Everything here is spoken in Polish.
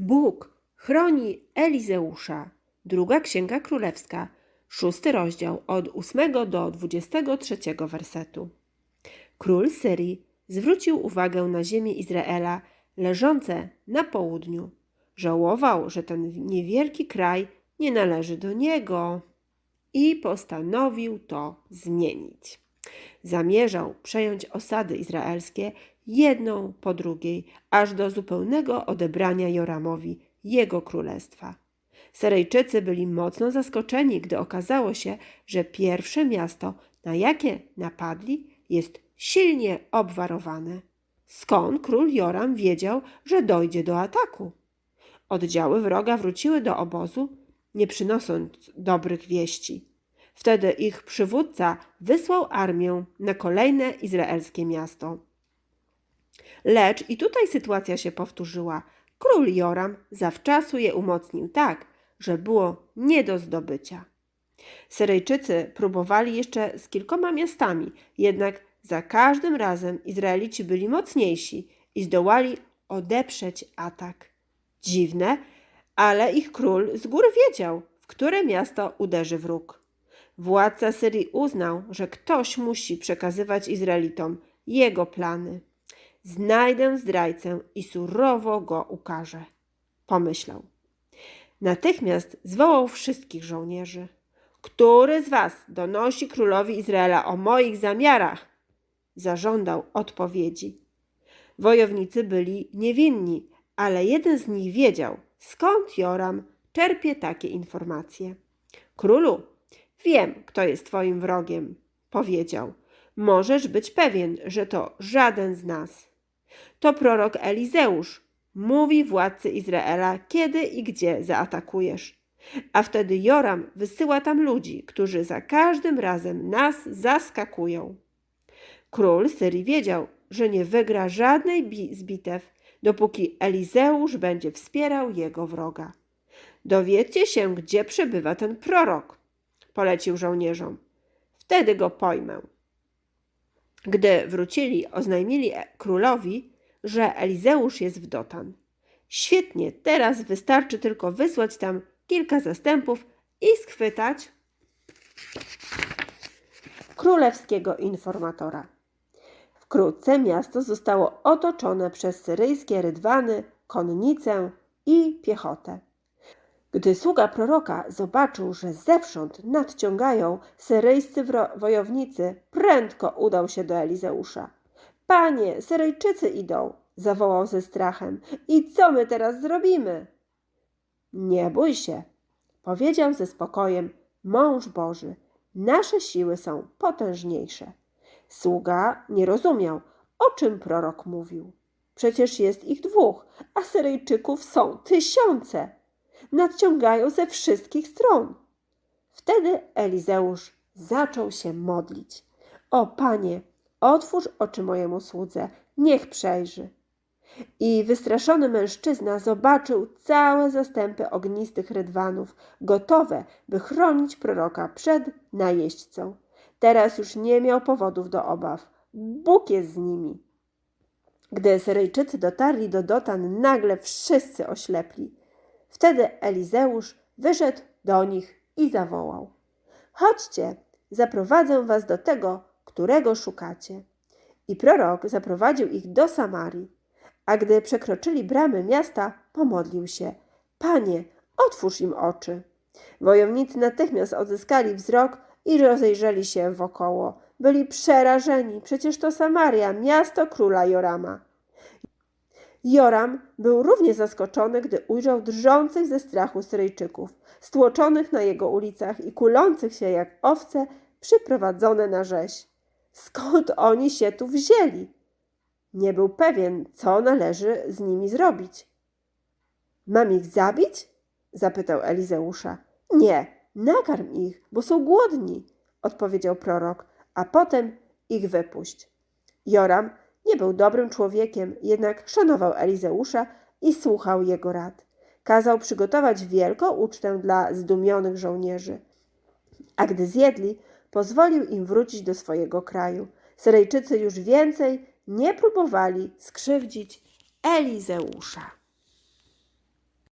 Bóg chroni Elizeusza. Druga Księga Królewska, szósty rozdział od 8 do 23 wersetu. Król Syrii zwrócił uwagę na ziemię Izraela leżące na południu. Żałował, że ten niewielki kraj nie należy do niego i postanowił to zmienić. Zamierzał przejąć osady izraelskie jedną po drugiej, aż do zupełnego odebrania Joramowi jego królestwa. Syryjczycy byli mocno zaskoczeni, gdy okazało się, że pierwsze miasto, na jakie napadli, jest silnie obwarowane. Skąd król Joram wiedział, że dojdzie do ataku? Oddziały wroga wróciły do obozu, nie przynosząc dobrych wieści. Wtedy ich przywódca wysłał armię na kolejne izraelskie miasto. Lecz i tutaj sytuacja się powtórzyła. Król Joram zawczasu je umocnił tak, że było nie do zdobycia. Syryjczycy próbowali jeszcze z kilkoma miastami, jednak za każdym razem Izraelici byli mocniejsi i zdołali odeprzeć atak. Dziwne, ale ich król z góry wiedział, w które miasto uderzy wróg. Władca Syrii uznał, że ktoś musi przekazywać Izraelitom jego plany. Znajdę zdrajcę i surowo go ukażę. Pomyślał. Natychmiast zwołał wszystkich żołnierzy. Który z was donosi królowi Izraela o moich zamiarach? Zażądał odpowiedzi. Wojownicy byli niewinni, ale jeden z nich wiedział, skąd Joram czerpie takie informacje. Królu, wiem, kto jest twoim wrogiem, powiedział. Możesz być pewien, że to żaden z nas. To prorok Elizeusz. Mówi władcy Izraela, kiedy i gdzie zaatakujesz. A wtedy Joram wysyła tam ludzi, którzy za każdym razem nas zaskakują. Król Syrii wiedział, że nie wygra żadnej z bitew, dopóki Elizeusz będzie wspierał jego wroga. Dowiedzcie się, gdzie przebywa ten prorok, polecił żołnierzom. Wtedy go pojmę. Gdy wrócili, oznajmili królowi, że Elizeusz jest w Dotan. Świetnie, teraz wystarczy tylko wysłać tam kilka zastępów i schwytać królewskiego informatora. Wkrótce miasto zostało otoczone przez syryjskie rydwany, konnicę i piechotę. Gdy sługa proroka zobaczył, że zewsząd nadciągają syryjscy wojownicy, prędko udał się do Elizeusza. Panie, Syryjczycy idą, zawołał ze strachem. I co my teraz zrobimy? Nie bój się, powiedział ze spokojem mąż Boży. Nasze siły są potężniejsze. Sługa nie rozumiał, o czym prorok mówił. Przecież jest ich dwóch, a Syryjczyków są tysiące. Nadciągają ze wszystkich stron. Wtedy Elizeusz zaczął się modlić. O panie, otwórz oczy mojemu słudze, niech przejrzy. I wystraszony mężczyzna zobaczył całe zastępy ognistych rydwanów, gotowe, by chronić proroka przed najeźdźcą. Teraz już nie miał powodów do obaw. Bóg jest z nimi. Gdy Syryjczycy dotarli do Dotan, nagle wszyscy oślepli. Wtedy Elizeusz wyszedł do nich i zawołał: Chodźcie, zaprowadzę was do tego, którego szukacie. I prorok zaprowadził ich do Samarii. A gdy przekroczyli bramy miasta, pomodlił się: Panie, otwórz im oczy. Wojownicy natychmiast odzyskali wzrok i rozejrzeli się wokoło. Byli przerażeni, przecież to Samaria, miasto króla Jorama. Joram był równie zaskoczony, gdy ujrzał drżących ze strachu Syryjczyków, stłoczonych na jego ulicach i kulących się jak owce przyprowadzone na rzeź. Skąd oni się tu wzięli? Nie był pewien, co należy z nimi zrobić. Mam ich zabić? zapytał Elizeusza. Nie, nakarm ich, bo są głodni, odpowiedział prorok, a potem ich wypuść. Joram nie był dobrym człowiekiem, jednak szanował Elizeusza i słuchał jego rad. Kazał przygotować wielką ucztę dla zdumionych żołnierzy. A gdy zjedli, pozwolił im wrócić do swojego kraju. Syryjczycy już więcej nie próbowali skrzywdzić Elizeusza.